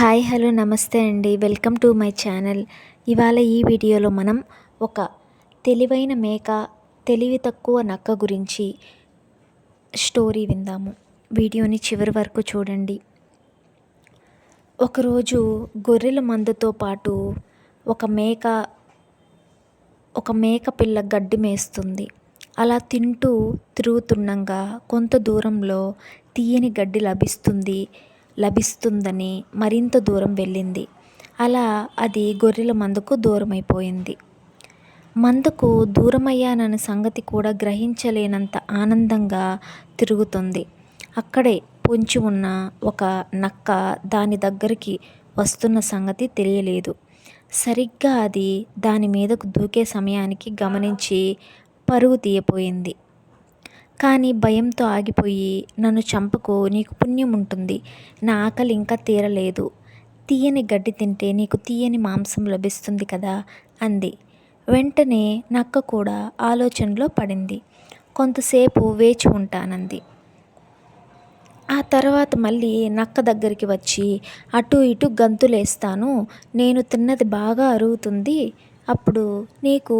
Hi hello నమస్తే అండి. Welcome to my channel. ఇవాళ ఈ వీడియోలో మనం ఒక తెలివైన మేక తెలివి తక్కువ నక్క గురించి స్టోరీ విందాము. వీడియోని చివరి వరకు చూడండి. ఒకరోజు గొర్రెల మందతో పాటు ఒక మేక ఒక మేక పిల్ల గడ్డి మేస్తుంది. అలా తింటూ తిరుగుతుండగా కొంత దూరంలో తీయని గడ్డి లభిస్తుంది. లభిస్తుందని మరింత దూరం వెళ్ళింది. అలా అది గొర్రెల మందకు దూరమైపోయింది. మందకు దూరమయ్యానన్న సంగతి కూడా గ్రహించలేనంత ఆనందంగా తిరుగుతుంది. అక్కడే పొంచి ఉన్న ఒక నక్క దాని దగ్గరికి వస్తున్న సంగతి తెలియలేదు. సరిగ్గా అది దాని మీదకు దూకే సమయానికి గమనించి పరుగు తీయపోయింది. కానీ భయంతో ఆగిపోయి నన్ను చంపకు నీకు పుణ్యం ఉంటుంది. నా ఆకలి ఇంకా తీరలేదు. తీయని గడ్డి తింటే నీకు తీయని మాంసం లభిస్తుంది కదా అంది. వెంటనే నక్క కూడా ఆలోచనలో పడింది. కొంతసేపు వేచి ఉంటానంది. ఆ తర్వాత మళ్ళీ నక్క దగ్గరికి వచ్చి అటు ఇటు గంతులేస్తాను. నేను తిన్నది బాగా అరుగుతుంది. అప్పుడు నీకు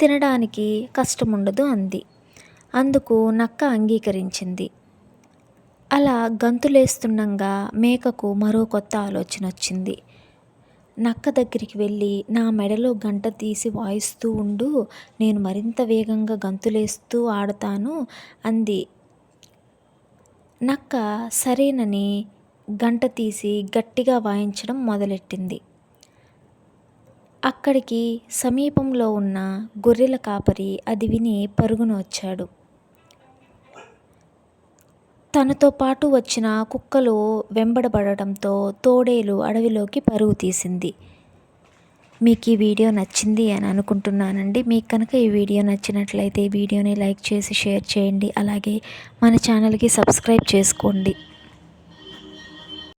తినడానికి కష్టం ఉండదు అంది. అందుకు నక్క అంగీకరించింది. అలా గంతులేస్తుండగా మేకకు మరో కొత్త ఆలోచన వచ్చింది నక్క దగ్గరికి వెళ్ళి నా మెడలో గంట తీసి వాయిస్తూ ఉండు నేను మరింత వేగంగా గంతులేస్తూ ఆడతాను అంది. నక్క సరేనని గంట తీసి గట్టిగా వాయించడం మొదలెట్టింది. అక్కడికి సమీపంలో ఉన్న గొర్రెల కాపరి అది విని పరుగున వచ్చాడు తనతో పాటు వచ్చిన కుక్కలు వెంబడబడటంతో తోడేలు అడవిలోకి పరుగు తీసింది. మీకు ఈ వీడియో నచ్చింది అని అనుకుంటున్నానండి. మీకు కనుక ఈ వీడియో నచ్చినట్లయితే ఈ వీడియోని లైక్ చేసి షేర్ చేయండి. అలాగే మన ఛానల్కి సబ్స్క్రైబ్ చేసుకోండి.